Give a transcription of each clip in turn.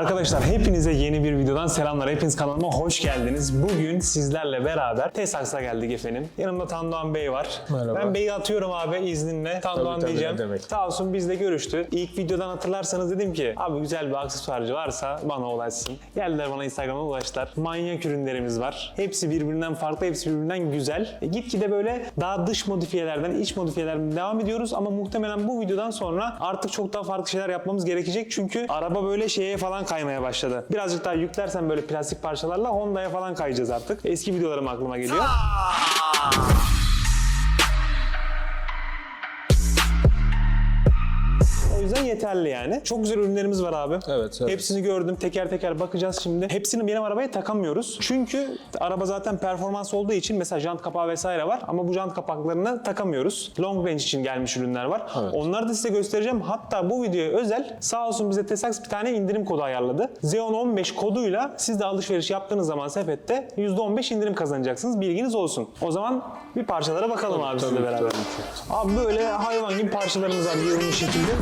Arkadaşlar hepinize yeni bir videodan selamlar. Hepiniz kanalıma hoş geldiniz. Bugün sizlerle beraber Tesaks'a geldik efendim. Yanımda Tandoğan Bey var. Merhaba. Ben Bey'i atıyorum abi izninle. Tandoğan tabii, diyeceğim. demek. Sağ olsun bizle görüştü. İlk videodan hatırlarsanız dedim ki abi güzel bir aksesuarcı varsa bana ulaşsın. Geldiler bana Instagram'a ulaştılar. Manyak ürünlerimiz var. Hepsi birbirinden farklı, hepsi birbirinden güzel. E, gitgide böyle daha dış modifiyelerden, iç modifiyelerden devam ediyoruz ama muhtemelen bu videodan sonra artık çok daha farklı şeyler yapmamız gerekecek. Çünkü araba böyle şeye falan kaymaya başladı. Birazcık daha yüklersen böyle plastik parçalarla Honda'ya falan kayacağız artık. Eski videolarım aklıma geliyor. O yüzden yeterli yani. Çok güzel ürünlerimiz var abi. Evet, evet. Hepsini gördüm. Teker teker bakacağız şimdi. Hepsini benim arabaya takamıyoruz. Çünkü araba zaten performans olduğu için mesela jant kapağı vesaire var ama bu jant kapaklarını takamıyoruz. Long range için gelmiş ürünler var. Evet. Onları da size göstereceğim. Hatta bu videoya özel sağ olsun bize Tesax bir tane indirim kodu ayarladı. Xeon 15 koduyla siz de alışveriş yaptığınız zaman sepette %15 indirim kazanacaksınız. Bilginiz olsun. O zaman bir parçalara bakalım abi sizle tabii, beraber. tabii Abi böyle hayvan gibi parçalarımız var görünmüş şekilde.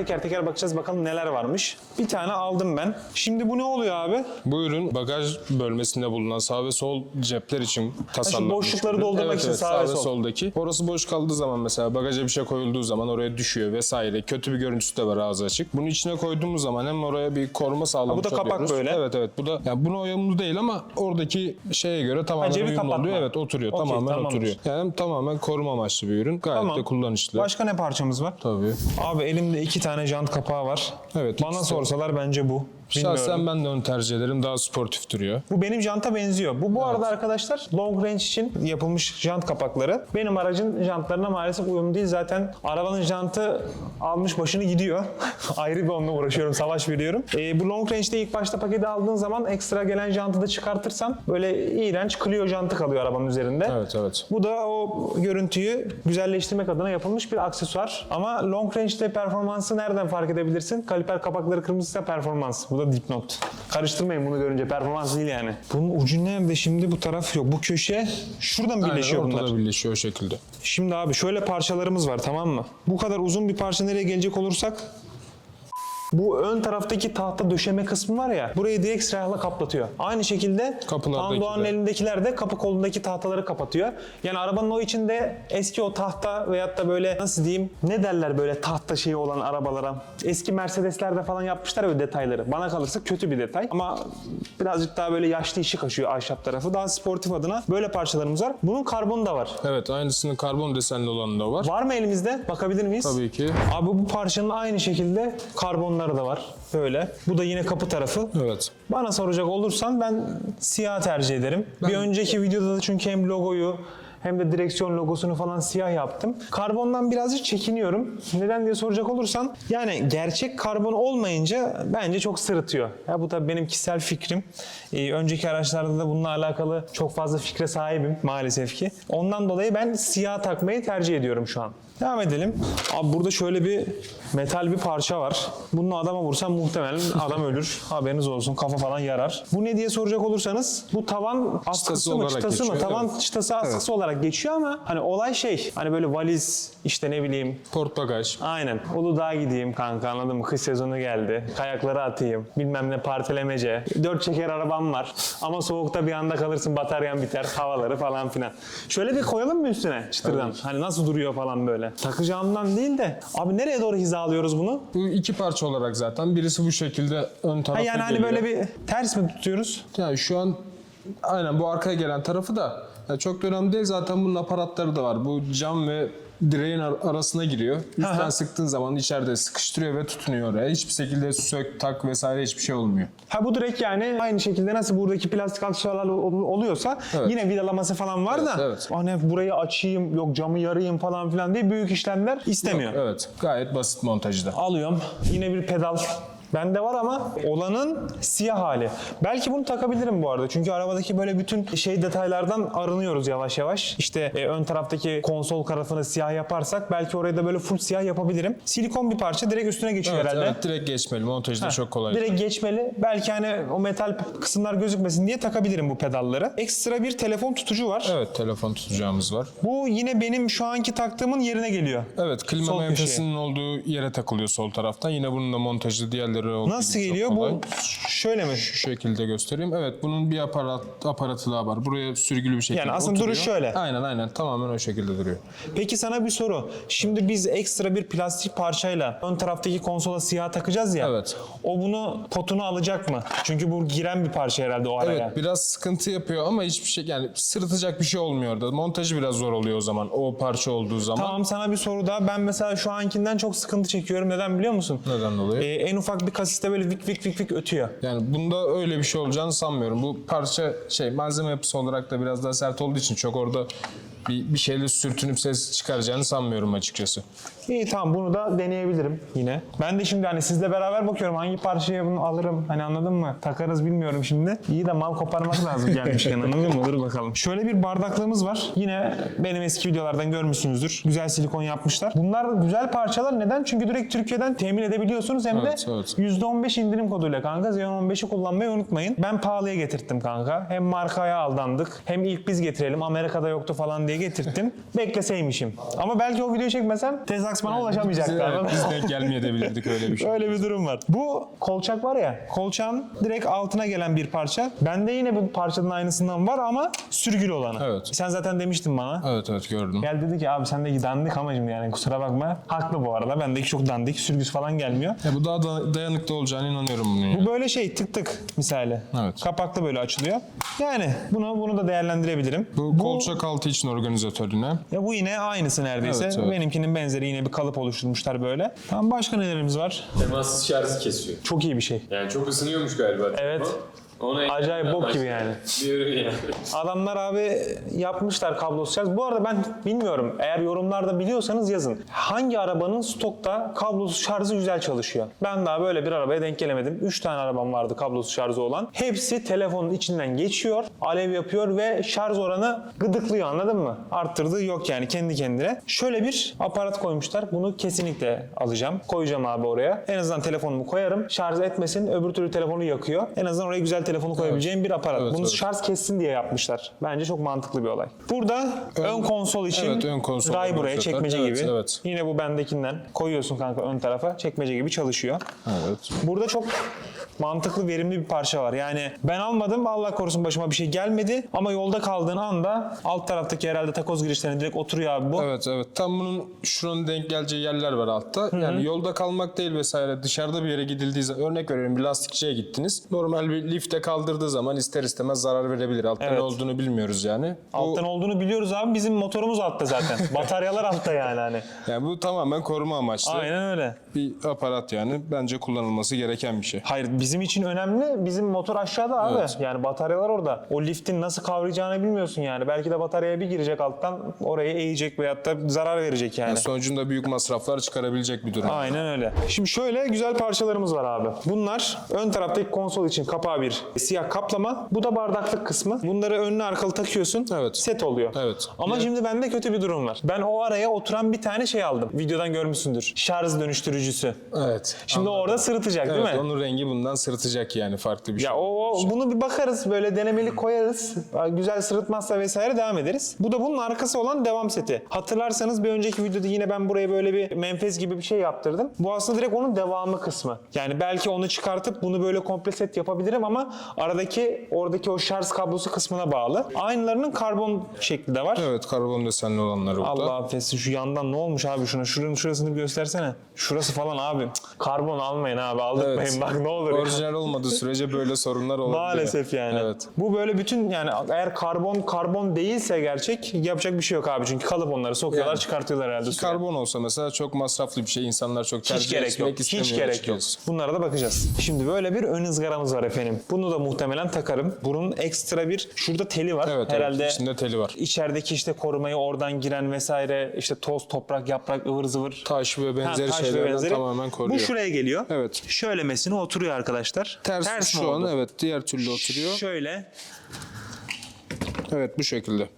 Teker teker bakacağız bakalım neler varmış. Bir tane aldım ben. Şimdi bu ne oluyor abi? Bu ürün bagaj bölmesinde bulunan sağ ve sol cepler için tasarlanmış. boşlukları ürün. doldurmak evet, için evet, sağ ve sol. soldaki. Orası boş kaldığı zaman mesela bagaja bir şey koyulduğu zaman oraya düşüyor vesaire. Kötü bir görüntüsü de var ağzı açık. Bunu içine koyduğumuz zaman hem oraya bir koruma sağlamış bu da kapak oluyoruz. böyle. Evet evet. Bu da yani buna uyumlu değil ama oradaki şeye göre tamamen cebi uyumlu oluyor. Evet oturuyor. Okey, tamamen tamamdır. oturuyor. Yani tamamen koruma amaçlı bir ürün. Gayet Tamam. de kullanışlı. Başka ne parçamız var? Tabii. Abi elimde iki tane jant kapağı var. Evet, Bana sorsalar bence bu. Bilmiyorum. Şahsen ben de onu tercih ederim. Daha sportif duruyor. Bu benim janta benziyor. Bu bu arada arkadaşlar long range için yapılmış jant kapakları. Benim aracın jantlarına maalesef uyumlu değil. Zaten arabanın jantı almış başını gidiyor. Ayrı bir onunla uğraşıyorum, savaş veriyorum. Ee, bu long range'de ilk başta paketi aldığın zaman ekstra gelen jantı da çıkartırsan böyle iğrenç Clio jantı kalıyor arabanın üzerinde. Evet evet. Bu da o görüntüyü güzelleştirmek adına yapılmış bir aksesuar. Ama long range'de performansı nereden fark edebilirsin? Kaliper kapakları kırmızıysa performans. Bu da dipnot. Karıştırmayın bunu görünce performans değil yani. Bunun ucu nerede şimdi bu taraf yok. Bu köşe şuradan birleşiyor Aynen, bunlar. ortada birleşiyor o şekilde. Şimdi abi şöyle parçalarımız var tamam mı? Bu kadar uzun bir parça nereye gelecek olursak bu ön taraftaki tahta döşeme kısmı var ya burayı direkt silahla kaplatıyor. Aynı şekilde Tandoğan'ın de. elindekiler de kapı kolundaki tahtaları kapatıyor. Yani arabanın o içinde eski o tahta veyahut da böyle nasıl diyeyim ne derler böyle tahta şeyi olan arabalara. Eski Mercedes'lerde falan yapmışlar böyle detayları. Bana kalırsa kötü bir detay ama birazcık daha böyle yaşlı işi kaşıyor ahşap tarafı. Daha sportif adına böyle parçalarımız var. Bunun karbonu da var. Evet aynısının karbon desenli olanı da var. Var mı elimizde? Bakabilir miyiz? Tabii ki. Abi bu parçanın aynı şekilde karbonları da var. Böyle. Bu da yine kapı tarafı. Evet. Bana soracak olursan ben siyah tercih ederim. Bir önceki videoda da çünkü hem logoyu hem de direksiyon logosunu falan siyah yaptım. Karbondan birazcık çekiniyorum. Neden diye soracak olursan yani gerçek karbon olmayınca bence çok sırıtıyor. Ya bu tabii benim kişisel fikrim. Ee, önceki araçlarda da bununla alakalı çok fazla fikre sahibim maalesef ki. Ondan dolayı ben siyah takmayı tercih ediyorum şu an. Devam edelim. Abi burada şöyle bir metal bir parça var. Bununla adama vursam muhtemelen adam ölür. Haberiniz olsun. Kafa falan yarar. Bu ne diye soracak olursanız bu tavan askısı mı çıtası mı? geçiyor, Tavan evet. çıtası askısı olarak geçiyor ama hani olay şey hani böyle valiz işte ne bileyim Port bagaj. Aynen. Uludağ'a gideyim kanka anladın mı? Kış sezonu geldi. Kayakları atayım. Bilmem ne partilemece. Dört çeker arabam var. Ama soğukta bir anda kalırsın bataryan biter. Havaları falan filan. Şöyle bir koyalım mı üstüne çıtırdan? Hani nasıl duruyor falan böyle. Takacağımdan değil de. Abi nereye doğru hizalıyoruz bunu? Bu iki parça olarak zaten. Birisi bu şekilde ön Ha tarafa yani hani geliyor. böyle bir ters mi tutuyoruz? Yani şu an aynen bu arkaya gelen tarafı da yani çok da önemli değil. Zaten bunun aparatları da var. Bu cam ve direğin ar- arasına giriyor. Üstten Aha. sıktığın zaman içeride sıkıştırıyor ve tutunuyor oraya. Hiçbir şekilde sök, tak vesaire hiçbir şey olmuyor. Ha bu direkt yani aynı şekilde nasıl buradaki plastik aksesuarlar ol- oluyorsa Evet. yine vidalaması falan var da evet. hani burayı açayım yok camı yarayım falan filan diye büyük işlemler istemiyor. Evet. Gayet basit montajda. Alıyorum. Yine bir pedal Bende var ama olanın siyah hali. Belki bunu takabilirim bu arada. Çünkü arabadaki böyle bütün şey detaylardan arınıyoruz yavaş yavaş. İşte e, ön taraftaki konsol tarafını siyah yaparsak belki orayı da böyle full siyah yapabilirim. Silikon bir parça direkt üstüne geçiyor Evet, herhalde. evet direkt geçmeli. Montajı da çok kolay. Direkt geçmeli. Belki hani o metal kısımlar gözükmesin diye takabilirim bu pedalları. Ekstra bir telefon tutucu var. Evet telefon tutacağımız var. Bu yine benim şu anki taktığımın yerine geliyor. Evet klima Sol menfezinin olduğu yere takılıyor sol taraftan. Yine bunun da montajı diğerleri olduğu Nasıl gibi çok geliyor? kolay. Bu şöyle mi? Şu şekilde göstereyim. Evet bunun bir aparat aparatı daha var. Buraya sürgülü bir şekilde Yani aslında oturuyor. duruş şöyle. Aynen aynen tamamen o şekilde duruyor. Peki sana bir soru. Şimdi biz ekstra bir plastik parçayla ön taraftaki konsola siyah takacağız ya. Evet. O bunu potunu alacak mı? Çünkü bu giren bir parça herhalde o araya. Evet biraz sıkıntı yapıyor ama hiçbir şey yani sırıtacak bir şey olmuyor orada. Montajı biraz zor oluyor o zaman o parça olduğu zaman. Tamam sana bir soru daha. Ben mesela şu ankinden çok sıkıntı çekiyorum. Neden biliyor musun? Neden dolayı? Ee, en ufak bir kasiste böyle vik vik vik vik ötüyor. Yani bunda öyle bir şey olacağını sanmıyorum. Bu parça şey malzeme yapısı olarak da biraz daha sert olduğu için çok orada bir, bir şeyle sürtünüp ses çıkaracağını sanmıyorum açıkçası. İyi tamam bunu da deneyebilirim yine. Ben de şimdi hani sizle beraber bakıyorum hangi parçaya bunu alırım. Hani anladın mı? Takarız bilmiyorum şimdi. İyi de mal koparmak lazım gelmişken anladın mı? Dur bakalım. Şöyle bir bardaklığımız var. Yine benim eski videolardan görmüşsünüzdür. Güzel silikon yapmışlar. Bunlar güzel parçalar. Neden? Çünkü direkt Türkiye'den temin edebiliyorsunuz. Hem Evet, de evet. %15 indirim koduyla kanka. Xeon 15'i kullanmayı unutmayın. Ben pahalıya getirttim kanka. Hem markaya aldandık. Hem ilk biz getirelim. Amerika'da yoktu falan diye getirttim. Bekleseymişim. Ama belki o videoyu çekmesem Tezax bana ulaşamayacaktı. Biz, evet, denk gelmeyebilirdik öyle bir şey. Öyle bir durum var. Bu kolçak var ya, kolçağın direkt altına gelen bir parça. Bende yine bu parçanın aynısından var ama sürgülü olanı. Evet. Sen zaten demiştin bana. Evet evet gördüm. Gel dedi ki abi sendeki dandik ama şimdi yani kusura bakma. Haklı bu arada. Bendeki çok dandik. Sürgüsü falan gelmiyor. Ya bu daha da dayanıklı olacağına inanıyorum bunun. yani. Bu böyle şey tık tık misali. Evet. Kapaklı böyle açılıyor. Yani bunu bunu da değerlendirebilirim. Bu kolçak altı için organizatörüne. Ya bu yine aynısı neredeyse. Evet, evet. Benimkinin benzeri yine bir kalıp oluşturmuşlar böyle. Tamam başka nelerimiz var? Temassız şarjı kesiyor. Çok iyi bir şey. Yani çok ısınıyormuş galiba. Evet. Ona Acayip bok gibi yani. Adamlar abi yapmışlar kablosuz şarj. Bu arada ben bilmiyorum. Eğer yorumlarda biliyorsanız yazın. Hangi arabanın stokta kablosuz şarjı güzel çalışıyor? Ben daha böyle bir arabaya denk gelemedim. 3 tane arabam vardı kablosuz şarjı olan. Hepsi telefonun içinden geçiyor, alev yapıyor ve şarj oranı gıdıklıyor anladın mı? Arttırdığı yok yani kendi kendine. Şöyle bir aparat koymuşlar. Bunu kesinlikle alacağım. Koyacağım abi oraya. En azından telefonumu koyarım. Şarj etmesin. Öbür türlü telefonu yakıyor. En azından oraya güzel telefonu koyabileceğim bir aparat. Evet, Bunu evet. şarj kessin diye yapmışlar. Bence çok mantıklı bir olay. Burada ön, konsol için evet, ön konsol ray buraya organizatör. çekmece Evet, gibi. evet. Yine bu bendekinden koyuyorsun kanka ön tarafa çekmece gibi çalışıyor. Evet. Burada çok mantıklı verimli bir parça var. Yani ben almadım Allah korusun başıma bir şey gelmedi ama yolda kaldığın anda alt taraftaki herhalde takoz girişlerine direkt oturuyor abi bu. Evet evet tam bunun şuranın denk geleceği yerler var altta. Yani yolda kalmak değil vesaire dışarıda bir yere gidildiği zaman örnek veriyorum bir lastikçiye gittiniz. Normal bir lifte kaldırdığı zaman ister istemez zarar verebilir. Altta Evet. ne olduğunu bilmiyoruz yani. Bu, Alttan olduğunu biliyoruz abi bizim motorumuz altta zaten. Bataryalar altta yani hani. yani bu tamamen koruma amaçlı Aynen öyle. Bir aparat yani. Bence kullanılması gereken bir şey. Hayır bizim için önemli. Bizim motor aşağıda abi. Evet. Yani bataryalar orada. O liftin nasıl kavrayacağını bilmiyorsun yani. Belki de bataryaya bir girecek alttan orayı eğecek veyahut da zarar verecek yani. Yani sonucunda büyük masraflar çıkarabilecek bir durum. Aynen öyle. Şimdi şöyle güzel parçalarımız var abi. Bunlar ön taraftaki konsol için kapağı bir siyah kaplama. Bu da bardaklık kısmı. Bunları önüne arkalı takıyorsun. Evet. Set oluyor. Evet. Ama şimdi bende kötü bir durum var. Ben o araya oturan bir tane şey aldım. Videodan görmüşsündür. Şarj dönüştürücüsü. Evet. Şimdi o orada sırıtacak değil Evet mi? onun rengi bundan sırıtacak yani farklı bir Ya şey. o, o- bunu bir bakarız böyle denemeli koyarız. Güzel sırıtmazsa vesaire devam ederiz. Bu da bunun arkası olan devam seti. Hatırlarsanız bir önceki videoda yine ben buraya böyle bir menfez gibi bir şey yaptırdım. Bu aslında direkt onun devamı kısmı. Yani belki onu çıkartıp bunu böyle komple set yapabilirim ama aradaki oradaki o şarj kablosu kısmına bağlı. Aynılarının karbon şekli de var. Evet karbon desenli olanları burada. Allah affetsin şu yandan ne olmuş abi şuna? Şuranın şurasını bir göstersene. Şurası falan abi. Cık, Karbon almayın abi aldırmayın Evet. bak ne olur. ya. Orijinal olmadığı sürece böyle sorunlar olabilir. Maalesef yani. Evet. Bu böyle bütün yani eğer karbon karbon değilse gerçek yapacak bir şey yok abi. Çünkü kalıp onları sokuyorlar Yani. çıkartıyorlar herhalde. suya. Karbon olsa mesela çok masraflı bir şey. İnsanlar çok tercih Hiç gerek etmek yok. Hiç gerek yok. açıkçası. Bunlara da bakacağız. Şimdi böyle bir ön ızgaramız var efendim. Bunu da muhtemelen takarım. Bunun ekstra bir şurada teli var. Evet, Herhalde evet içinde teli var. içerideki işte korumayı oradan giren vesaire işte toz, toprak, yaprak, ıvır zıvır. Taş ve benzeri taş ve şeylerden benzeri. tamamen koruyor. Bu şuraya geliyor. Evet. Şöylemesine oturuyor arkadaşlar. Ters, mi şu an oldu? evet diğer türlü oturuyor. Şöyle Evet bu şekilde.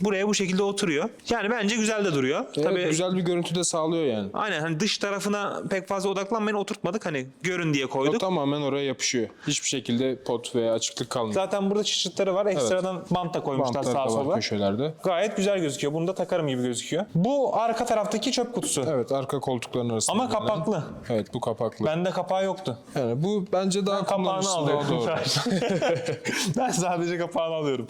Buraya bu şekilde oturuyor. Yani bence güzel de duruyor. Evet, Tabii güzel bir görüntü de sağlıyor yani. Aynen hani dış tarafına pek fazla odaklanmayın oturtmadık hani görün diye O koyduk. tamamen oraya yapışıyor. Hiçbir şekilde pot veya açıklık kalmıyor. Zaten burada çıtçıtları var. Ekstradan bant da koymuşlar Bantlar sağa sola. köşelerde. Gayet güzel gözüküyor. Bunu da takarım gibi gözüküyor. Bu arka taraftaki çöp kutusu. Evet arka koltukların arasında. Ama bulunan. kapaklı. Evet bu kapaklı. Bende kapağı yoktu. Yani bu bence daha Kapağını kullanışlı da o alıyorum. doğru. ben sadece kapağını alıyorum.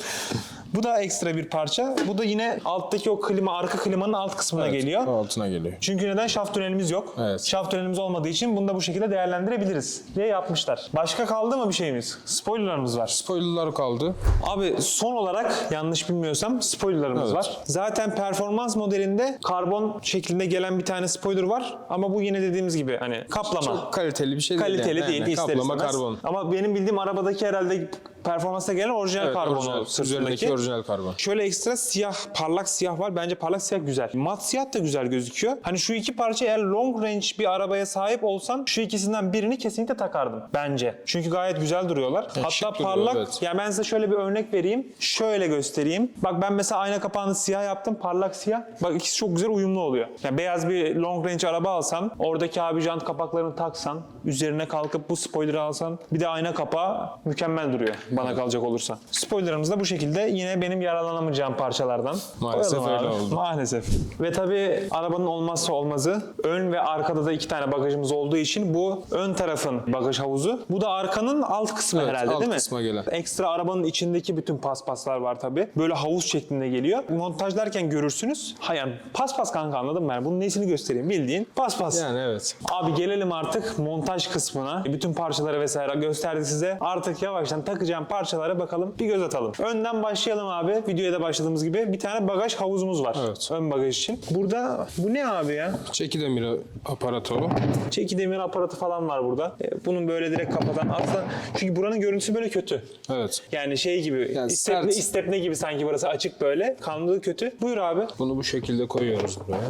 Bu da ekstra bir parça. Bu da yine alttaki o klima, arka klimanın alt kısmına Evet, geliyor. altına geliyor. Çünkü neden? Şaft tünelimiz yok. Evet. Şaft tünelimiz olmadığı için bunu da bu şekilde değerlendirebiliriz diye yapmışlar. Başka kaldı mı bir şeyimiz? Spoilerlarımız var. Spoilerlar kaldı. Abi son olarak yanlış bilmiyorsam spoilerlarımız Evet. var. Zaten performans modelinde karbon şeklinde gelen bir tane spoiler var. Ama bu yine dediğimiz gibi hani kaplama. Çok kaliteli bir şey değil. Kaliteli yani. değil Aynen, ister Kaplama istemez. karbon. Ama benim bildiğim arabadaki herhalde performansta gelen orijinal Evet, karbon orijinal. sırtındaki. orijinal karbon. Şöyle ekstra siyah, parlak siyah var. Bence parlak siyah güzel. Mat siyah da güzel gözüküyor. Hani şu iki parça eğer long range bir arabaya sahip olsam şu ikisinden birini kesinlikle takardım. Bence. Çünkü gayet güzel duruyorlar. şık Hatta duruyor, parlak. evet. Ya ben size şöyle bir örnek vereyim. Şöyle göstereyim. Bak ben mesela ayna kapağını siyah yaptım. Parlak siyah. Bak ikisi çok güzel uyumlu oluyor. Yani beyaz bir long range araba alsan, oradaki abi jant kapaklarını taksan, üzerine kalkıp bu spoiler'ı alsan, bir de ayna kapağı mükemmel duruyor bana kalacak olursa. Spoiler'ımız da bu şekilde yine benim yararlanamayacağım parçalardan. Maalesef Koyalım öyle abi. oldu. Maalesef. Ve tabii arabanın olmazsa olmazı ön ve arkada da iki tane bagajımız olduğu için bu ön tarafın bagaj havuzu. Bu da arkanın alt kısmı Evet, herhalde alt değil mi? kısma gelen. Ekstra arabanın içindeki bütün paspaslar var tabii. Böyle havuz şeklinde geliyor. Montajlarken görürsünüz. Hayır paspas kanka anladın mı? Yani bunun nesini göstereyim bildiğin paspas. Yani evet. Abi gelelim artık montaj kısmına. Bütün parçaları vesaire gösterdi size. Artık yavaştan takacağım parçalara bakalım. Bir göz atalım. Önden başlayalım abi. Videoya da başladığımız gibi bir tane bagaj havuzumuz var. Evet. Ön bagaj için. Burada bu ne abi ya? Çeki demiri aparatı o. Çeki demir aparatı falan var burada. E, Bunun böyle direkt kapatan. Aslında çünkü buranın görüntüsü böyle kötü. Evet. Yani şey gibi, Yani istepne, sert. istepne gibi sanki burası açık böyle. Kanlı kötü. Buyur abi. Bunu bu şekilde koyuyoruz buraya.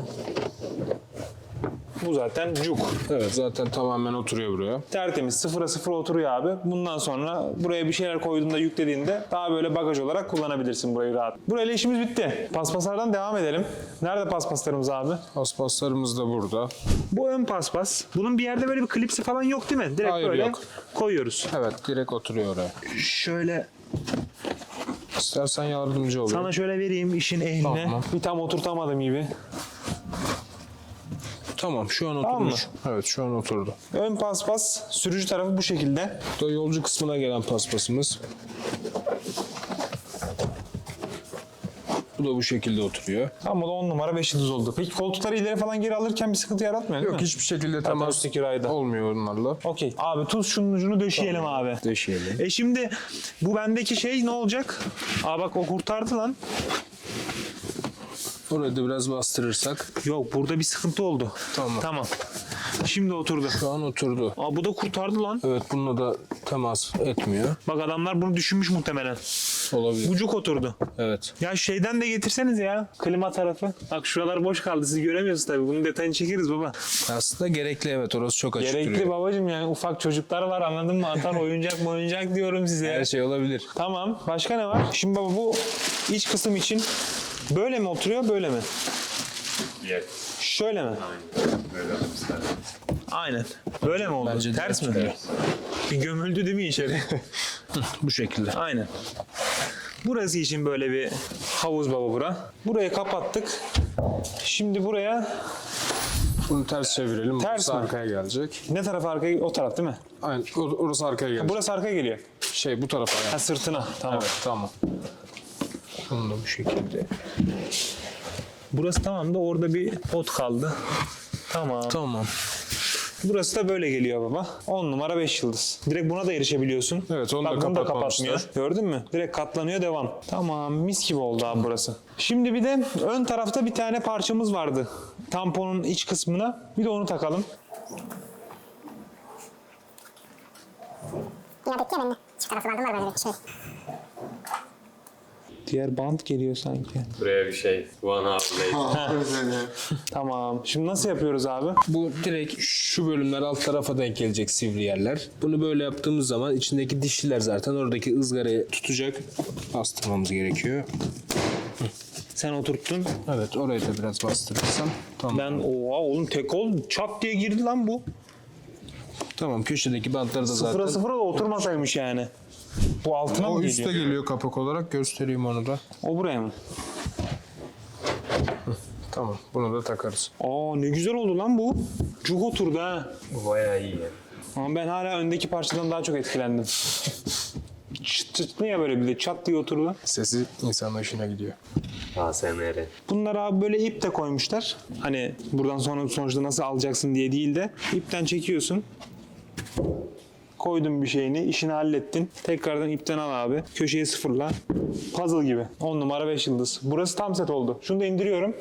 Bu zaten cuk. Evet zaten tamamen oturuyor buraya. Tertemiz sıfıra sıfır oturuyor abi. Bundan sonra buraya bir şeyler koyduğunda yüklediğinde daha böyle bagaj olarak kullanabilirsin burayı rahat. Burayla işimiz bitti. Paspaslardan devam edelim. Nerede paspaslarımız abi? Paspaslarımız da burada. Bu ön paspas. Bunun bir yerde böyle bir klipsi falan yok değil mi? Direkt Hayır, böyle yok. koyuyoruz. Evet direkt oturuyor oraya. Şöyle İstersen yardımcı olayım. sana şöyle vereyim işin ehline. Tamam. Bir tam oturtamadım gibi. Tamam şu an Tamam oturmuş. Evet şu an oturdu. Ön paspas sürücü tarafı bu şekilde. Bu da yolcu kısmına gelen paspasımız. Bu da bu şekilde oturuyor. Tam o da 10 numara 5 yıldız oldu. Peki koltukları ileri falan geri alırken bir sıkıntı yaratmıyor değil Yok mi? hiçbir şekilde temas üstteki rayda. olmuyor onlarla. Okey. Abi tuz şunun ucunu döşeyelim abi. Deşeyelim. E şimdi bu bendeki şey ne olacak? Aa bak o kurtardı lan. Orayı da biraz bastırırsak. Yok burada bir sıkıntı oldu. Tamam. Tamam. Şimdi oturdu. Şu an oturdu. Aa bu da kurtardı lan. Evet bununla da temas etmiyor. Bak adamlar bunu düşünmüş muhtemelen. Olabilir. Bucuk oturdu. Evet. Ya şeyden de getirseniz ya. Klima tarafı. Bak şuralar boş kaldı. Siz göremiyorsunuz tabii. Bunun detayını çekeriz baba. Aslında gerekli evet orası çok açık Gerekli duruyor. babacım yani ufak çocuklar var anladın mı? Atar oyuncak mı oyuncak diyorum size. Her şey olabilir. Tamam. Başka ne var? Şimdi baba bu iç kısım için böyle mi oturuyor böyle mi? Şöyle mi? Aynen. Böyle mi oldu? Bence de Ters mi? oturuyor. Bir gömüldü değil mi içeri? Bu şekilde. Aynen. Burası için böyle bir havuz baba bura. Burayı kapattık. Şimdi buraya Bunu ters çevirelim. Ters Burası mi? arkaya gelecek. ne taraf arkaya? O taraf değil mi? Aynen. or- Orası arkaya gelecek. Burası arkaya geliyor. Şey bu tarafa yani. Ha sırtına. Tamam. Evet tamam. Bunu da bu şekilde. Burası tamam da orada bir pot kaldı. Tamam. Tamam. Burası da böyle geliyor baba. 10 numara 5 yıldız. Direkt buna da erişebiliyorsun. Evet, onu da Bak, bunu da kapatmıyor. Gördün mü? Direkt katlanıyor devam. Tamam mis gibi oldu abi burası. Şimdi bir de ön tarafta bir tane parçamız vardı. Tamponun iç kısmına. Bir de onu takalım. Yine bekliyor beni. Çift tarafı vardı var böyle bir şey. Diğer bant geliyor sanki. Buraya bir şey. One hour late. Tamam. Şimdi nasıl yapıyoruz abi? Bu direkt şu bölümler alt tarafa denk gelecek sivri yerler. Bunu böyle yaptığımız zaman içindeki dişliler zaten oradaki ızgarayı tutacak. Bastırmamız gerekiyor. Sen oturttun. Evet oraya da biraz bastırırsam. Tamam. Ben oha oğlum tek ol çat diye girdi lan bu. Tamam köşedeki bantları da zaten. Sıfıra sıfıra da oturmasaymış yani. Bu altına O mı üstte geliyor? geliyor kapak olarak göstereyim onu da. O buraya mı? Tamam bunu da takarız. Aa ne güzel oldu lan bu. Cuk oturdu ha. Bu bayağı iyi ya. Ama ben hala öndeki parçadan daha çok etkilendim. çıt çıt ne ya böyle bir de çat diye oturdu. Sesi insanın hoşuna gidiyor. ASMR. Bunlar abi böyle ip de koymuşlar. Hani buradan sonra sonuçta nasıl alacaksın diye değil de ipten çekiyorsun. Koydun bir şeyini, işini hallettin. Tekrardan ipten al abi. Köşeyi sıfırla. Puzzle gibi. 10 numara 5 yıldız. Burası tam set oldu. Şunu da indiriyorum.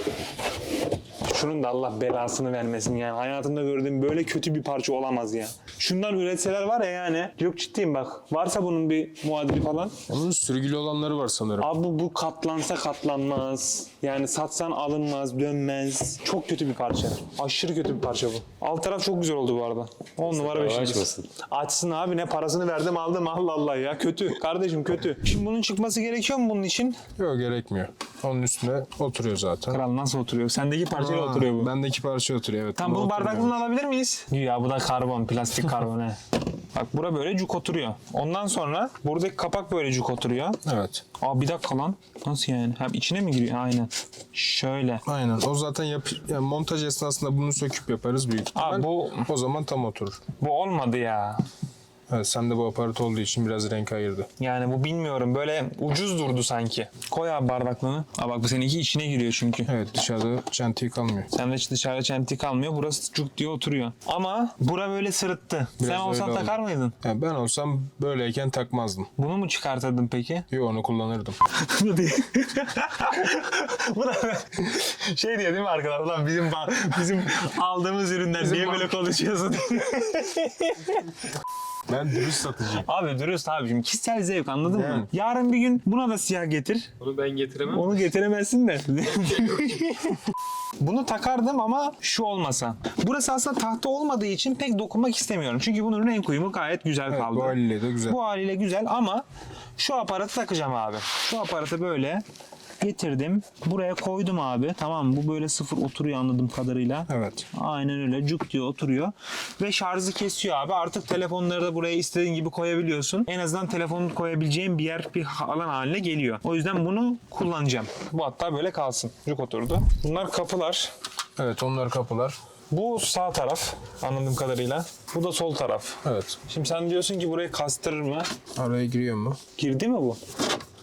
Şunun da Allah belasını vermesin yani. Hayatımda gördüğüm böyle kötü bir parça olamaz ya. Şundan üretseler var ya yani. Yok ciddiyim bak. Varsa bunun bir muadili falan. Onun sürgülü olanları var sanırım. Abi bu katlansa katlanmaz. Yani satsan alınmaz, dönmez. Çok kötü bir parça. Aşırı kötü bir parça bu. Alt taraf çok güzel oldu bu arada. 10 numara 5 yıldız. açmasın. Açsın abi ne parasını verdim aldım Allah Allah ya kötü. Kardeşim kötü. Şimdi bunun çıkması gerekiyor mu bunun için? Yok gerekmiyor. Onun üstüne oturuyor zaten. Kral nasıl oturuyor? Sendeki parçayla oturuyor bu. Bendeki parça oturuyor evet. Tamam Bunda bunu bardaklığını alabilir miyiz? Ya bu da karbon, plastik karbon he. Bak bura böyle cuk oturuyor. Ondan sonra buradaki kapak böyle cuk oturuyor. Evet. Aa bir dakika lan. Nasıl yani? Hem içine mi giriyor? Aynen. Şöyle. Aynen. O zaten yap yani montaj esnasında bunu söküp yaparız büyük ihtimal. Abi bu- O zaman tam oturur. Bu olmadı ya. Evet sen de bu aparat olduğu için biraz renk ayırdı. Yani bu bilmiyorum böyle ucuz durdu sanki. Koy abi bardaklığını. Aa bak bu seninki içine giriyor çünkü. Evet dışarıda çentiği kalmıyor. Sen de dışarıda çentik kalmıyor. Burası cuk diye oturuyor. Ama bura böyle sırıttı. Sen Biraz olsan öyle takar oldu. mıydın? Yani ben olsam böyleyken takmazdım. Bunu mu çıkartırdın peki? Yo onu kullanırdım. Bu değil. bu da şey diyor değil mi arkadaşlar? Ulan bizim bizim aldığımız ürünler niye böyle konuşuyorsun? Ben dürüst satıcıyım. abi dürüst abicim. Kişisel zevk anladın Yani. mı? Yarın bir gün buna da siyah getir. Onu ben getiremem. Onu getiremezsin de. Bunu takardım ama şu olmasa. Burası aslında tahta olmadığı için pek dokunmak istemiyorum. Çünkü bunun renk uyumu gayet güzel Evet, kaldı. bu haliyle de güzel. Bu haliyle güzel ama şu aparatı takacağım abi. Şu aparatı böyle getirdim. Buraya koydum abi. Tamam? Bu böyle sıfır oturuyor anladığım kadarıyla. Evet. Aynen öyle cuk diye oturuyor. Ve şarjı kesiyor abi. Artık telefonları da buraya istediğin gibi koyabiliyorsun. En azından telefonunu koyabileceğin bir yer, bir alan haline geliyor. O yüzden bunu kullanacağım. Bu hatta böyle kalsın. Cuk oturdu. Bunlar kapılar. Evet onlar kapılar. Bu sağ taraf anladığım kadarıyla. Bu da sol taraf. Evet. Şimdi sen diyorsun ki burayı kastırır mı? Araya giriyor mu? Girdi mi bu?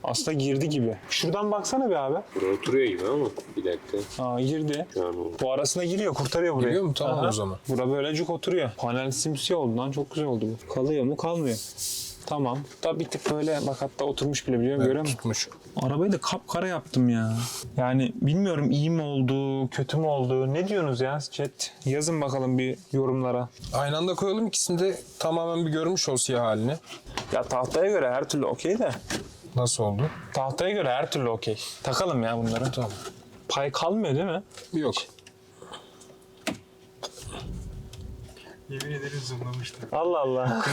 Aslında girdi gibi. Şuradan baksana bir abi. Buraya oturuyor gibi ama. Bir dakika. Aa girdi. Oldu. Bu arasına giriyor, kurtarıyor burayı. Giriyor mu? Tamam Aha. o zaman. Bura böyle cuk oturuyor. Panel simsiyah oldu lan çok güzel oldu bu. Kalıyor mu? Kalmıyor. Tamam. Da bir tık böyle bak hatta oturmuş bile biliyor musun? Görüyor musun? Tutmuş. Arabayı da kapkara yaptım ya. Yani bilmiyorum iyi mi oldu, kötü mü oldu? Ne diyorsunuz ya chat? Yazın bakalım bir yorumlara. Aynı anda koyalım ikisini de tamamen bir görmüş ol siyah halini. Ya tahtaya göre her türlü okey de. Nasıl oldu? Tahtaya göre her türlü okey. Takalım ya bunları. Tamam. Pay kalmıyor değil mi? Yok. Allah Allah.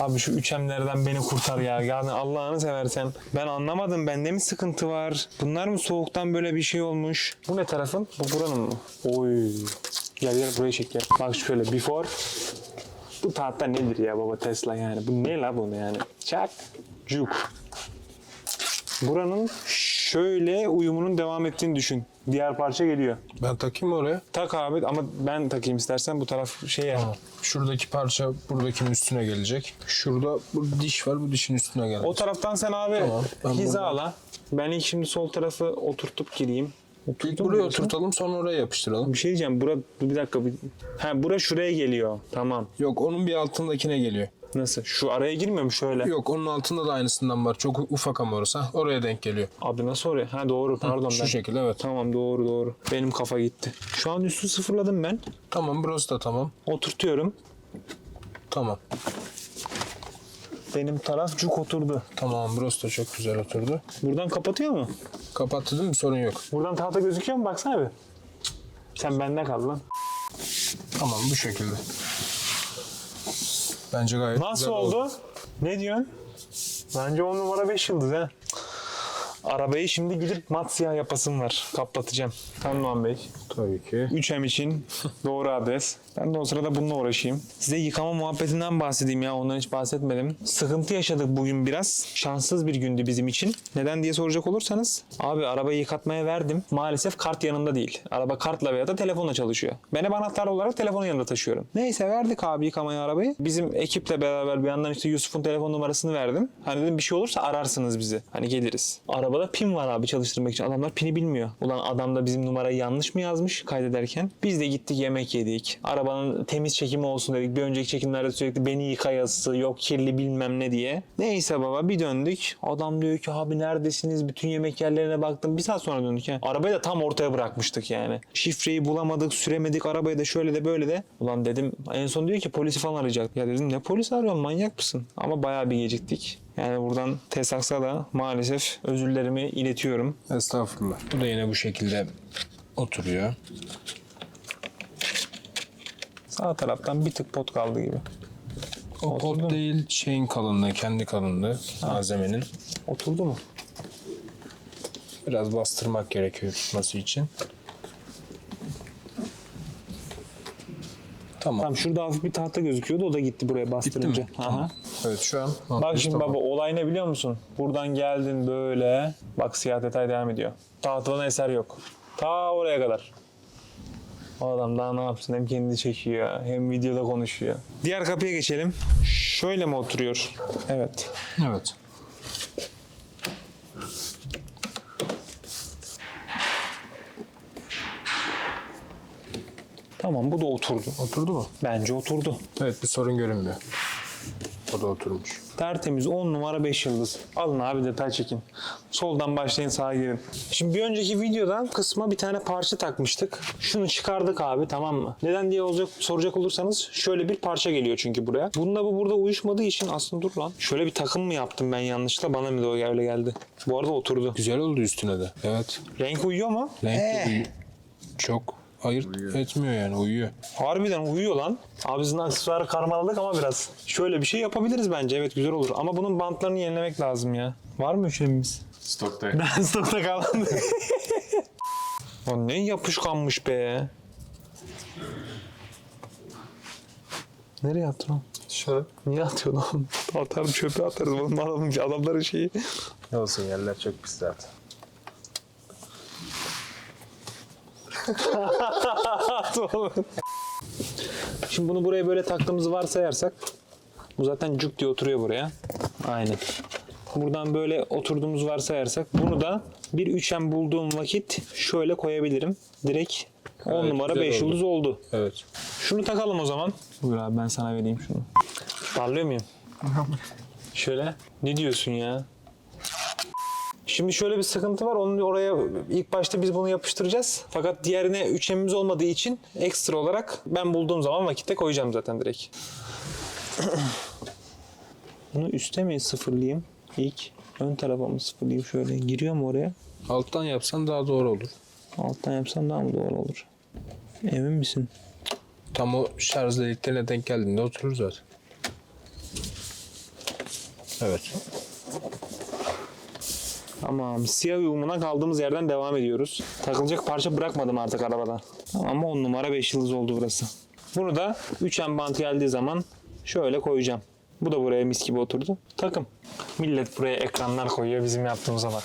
Abi şu üçemlerden beni kurtar ya. Yani Allah'ını seversen. Ben anlamadım. Bende mi sıkıntı var? Bunlar mı soğuktan böyle bir şey olmuş? Bu ne tarafın? Bu buranın mı? Oy. Gel gel buraya çek gel. Bak şöyle before. Bu tahta nedir ya baba Tesla yani? Bu ne la bunu yani? Çak. Cuk. Buranın şöyle uyumunun devam ettiğini düşün. Diğer parça geliyor. Ben takayım mı oraya? Tak abi ama ben takayım istersen bu taraf şey ya. Şuradaki parça buradakinin üstüne gelecek. Şurada bu diş var bu dişin üstüne gelecek. O taraftan sen abi Tamam, ben hizala. Ben ilk şimdi sol tarafı oturtup gireyim. İlk Oturdun mu buraya diyorsun? oturtalım sonra oraya yapıştıralım. Bir şey diyeceğim. Bura bir dakika. Bir... Ha bura şuraya geliyor. Tamam. Yok onun bir altındakine geliyor. Nasıl? Şu araya girmiyor mu şöyle? Yok onun altında da aynısından var. Çok ufak ama orası. Ha, Oraya denk geliyor. Abi nasıl oraya? Ha doğru pardon Şu ben. şekilde evet. Tamam doğru doğru. Benim kafa gitti. Şu an üstü sıfırladım ben. Tamam burası da tamam. Oturtuyorum. Tamam. Benim taraf cuk oturdu. Tamam burası da çok güzel oturdu. Buradan kapatıyor mu? Kapattı değil mi? Sorun yok. Buradan tahta gözüküyor mu? Baksana bir. Sen bende kal lan. Tamam bu şekilde. Bence gayet Nasıl güzel oldu? Ne diyorsun? Bence 10 numara 5 yıldız ha. Arabayı şimdi gidip mat siyah yapasım var. Kaplatacağım. Tamam Bey. Tabii ki. 3M için doğru adres. Ben de o sırada bununla uğraşayım. Size yıkama muhabbetinden bahsedeyim ya. Ondan hiç bahsetmedim. Sıkıntı yaşadık bugün biraz. Şanssız bir gündü bizim için. Neden diye soracak olursanız. Abi arabayı yıkatmaya verdim. Maalesef kart yanında değil. Araba kartla veya da telefonla çalışıyor. Ben hep anahtar olarak telefonun yanında taşıyorum. Neyse verdik abi yıkamaya arabayı. Bizim ekiple beraber bir yandan işte Yusuf'un telefon numarasını verdim. Hani dedim bir şey olursa ararsınız bizi. Hani geliriz. Arabada pin var abi çalıştırmak için. Adamlar pini bilmiyor. Ulan adam da bizim numarayı yanlış mı yazmış kaydederken? Biz de gittik yemek yedik. Arabanın temiz çekimi olsun dedik. Bir önceki çekimlerde sürekli beni yıka yazısı yok kirli bilmem ne diye. Neyse baba bir döndük. Adam diyor ki abi neredesiniz? Bütün yemek yerlerine baktım. Bir saat sonra döndük ya. Arabayı da tam ortaya bırakmıştık yani. Şifreyi bulamadık, süremedik. Arabayı da şöyle de böyle de. Ulan dedim en son diyor ki polisi falan arayacak. Ya dedim ne polisi arıyorsun manyak mısın? Ama bayağı bir geciktik. Yani buradan Tesaks'a da maalesef özürlerimi iletiyorum. Estağfurullah. Bu da yine bu şekilde oturuyor. Sağ taraftan bir tık pot kaldı gibi. O pot değil şeyin kalınlığı, kendi kalınlığı malzemenin. Oturdu mu? Biraz bastırmak gerekiyor tutması için. Tamam. Tamam şurada hafif bir tahta gözüküyordu o da gitti buraya bastırınca. mi? Aha. Evet şu an. Bak şimdi baba olay ne biliyor musun? Buradan geldin böyle. Bak siyah detay devam ediyor. Tahtadan eser yok. Ta oraya kadar. O adam daha ne yapsın? Hem kendi çekiyor hem videoda konuşuyor. Diğer kapıya geçelim. Şöyle mi oturuyor? Evet. Evet. Tamam bu da oturdu. Oturdu mu? Bence oturdu. Evet bir sorun görünmüyor. O da oturmuş. Tertemiz 10 numara 5 yıldız. Alın abi detay çekin. Soldan başlayın sağa girin. Şimdi bir önceki videodan kısma bir tane parça takmıştık. Şunu çıkardık abi tamam mı? Neden diye olacak soracak olursanız şöyle bir parça geliyor çünkü buraya. Bununla bu burada uyuşmadığı için aslında dur lan. Şöyle bir takım mı yaptım ben yanlışlıkla bana mı da o öyle geldi. Bu arada oturdu. Güzel oldu üstüne de. Evet. Renk uyuyor mu? Eh. uyu- Çok ayırt etmiyor yani uyuyor. Harbiden uyuyor lan. Abi sizin aksesuarı karmaladık ama biraz. Şöyle bir şey yapabiliriz bence. Evet güzel olur. Ama bunun bantlarını yenilemek lazım ya. Var mı üçlemimiz? Stokta. Ben stokta kaldım. Lan ne yapışkanmış be. Nereye attın oğlum? Şöyle. Niye atıyorsun oğlum? Atarım çöpe atarız. Oğlum adamın, adamların şeyi. Ne olsun yerler çok pis zaten. At oğlum. Şimdi bunu buraya böyle taktığımızı varsayarsak bu zaten cuk diye oturuyor buraya. Aynen. Buradan böyle oturduğumuz varsayarsak bunu da bir üçgen bulduğum vakit şöyle koyabilirim. Direkt 10 Gayet numara güzel 5 oldu. yıldız oldu. Evet. Şunu takalım o zaman. Buyur abi ben sana vereyim şunu. Parlıyor muyum? Şöyle. Ne diyorsun ya? Şimdi şöyle bir sıkıntı var. Onun oraya ilk başta biz bunu yapıştıracağız. Fakat diğerine üçemimiz olmadığı için ekstra olarak ben bulduğum zaman vakitte koyacağım zaten direkt. bunu üste mi sıfırlayayım? İlk ön tarafa mı sıfırlayayım şöyle? Giriyor mu oraya? Alttan yapsan daha doğru olur. Alttan yapsam daha mı doğru olur? Emin misin? Tam o şarj deliklerine denk geldiğinde oturur zaten. Evet. Tamam. Siyah uyumuna kaldığımız yerden devam ediyoruz. Takılacak parça bırakmadım artık arabada. Tamam 10 numara 5 yıldız oldu burası. Bunu da 3M bant geldiği zaman şöyle koyacağım. Bu da buraya mis gibi oturdu. Takım. Millet buraya ekranlar koyuyor. Bizim yaptığımıza bak.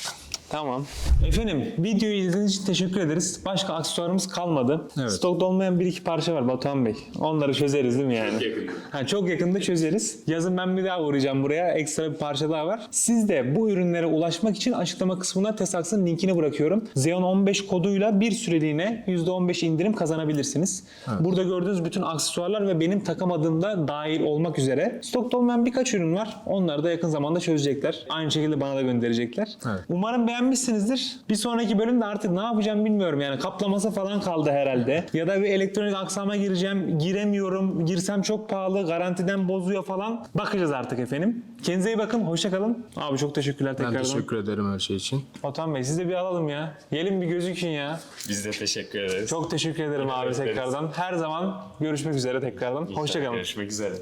Tamam. Efendim videoyu izlediğiniz için teşekkür ederiz. Başka aksesuarımız kalmadı. Evet. Stokta olmayan bir iki parça var Batuhan Bey. Onları çözeriz değil mi yani? yakın. Ha, çok yakında çözeriz. Yazın ben bir daha uğrayacağım buraya. Ekstra bir parça daha var. Siz de bu ürünlere ulaşmak için açıklama kısmına Tesax'ın linkini bırakıyorum. Xeon 15 koduyla bir süreliğine %15 indirim kazanabilirsiniz. Burada gördüğünüz bütün aksesuarlar ve benim takamadığım da dahil olmak üzere. Stokta olmayan birkaç ürün var. Onları da yakın zamanda çözecekler. Aynı şekilde bana da gönderecekler. Evet. Umarım beğenmişsinizdir. Beğenmişsinizdir. Bir sonraki bölümde artık ne yapacağım bilmiyorum yani kaplaması falan kaldı herhalde. Ya da bir elektronik aksama gireceğim. Giremiyorum. Girsem çok pahalı. Garantiden bozuyor falan. Bakacağız artık efendim. Kendinize iyi bakın. Hoşça kalın. Abi çok teşekkürler Ben tekrardan. teşekkür ederim her şey için. Otan Bey siz de bir alalım ya. Gelin bir gözükün ya. Biz de teşekkür ederiz. Çok teşekkür ederim abi ederiz. tekrardan. Her zaman görüşmek üzere tekrardan. Hoşça kalın. Görüşmek üzere.